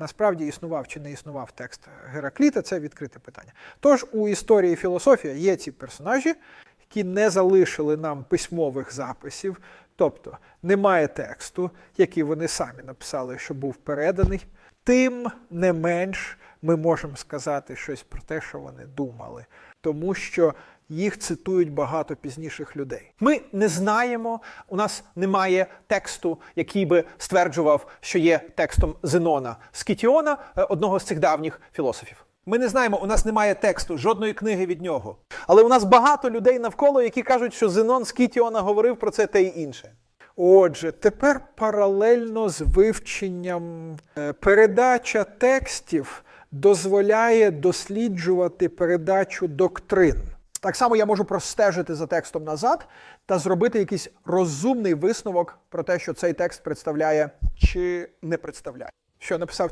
насправді існував чи не існував текст Геракліта, це відкрите питання. Тож у історії філософія є ці персонажі, які не залишили нам письмових записів, тобто немає тексту, який вони самі написали, що був переданий. Тим не менш ми можемо сказати щось про те, що вони думали, тому що їх цитують багато пізніших людей. Ми не знаємо, у нас немає тексту, який би стверджував, що є текстом Зенона Скітіона, е, одного з цих давніх філософів. Ми не знаємо, у нас немає тексту, жодної книги від нього. Але у нас багато людей навколо, які кажуть, що Зенон Скітіона говорив про це те й інше. Отже, тепер паралельно з вивченням е, передача текстів дозволяє досліджувати передачу доктрин. Так само я можу простежити за текстом назад та зробити якийсь розумний висновок про те, що цей текст представляє чи не представляє. Що написав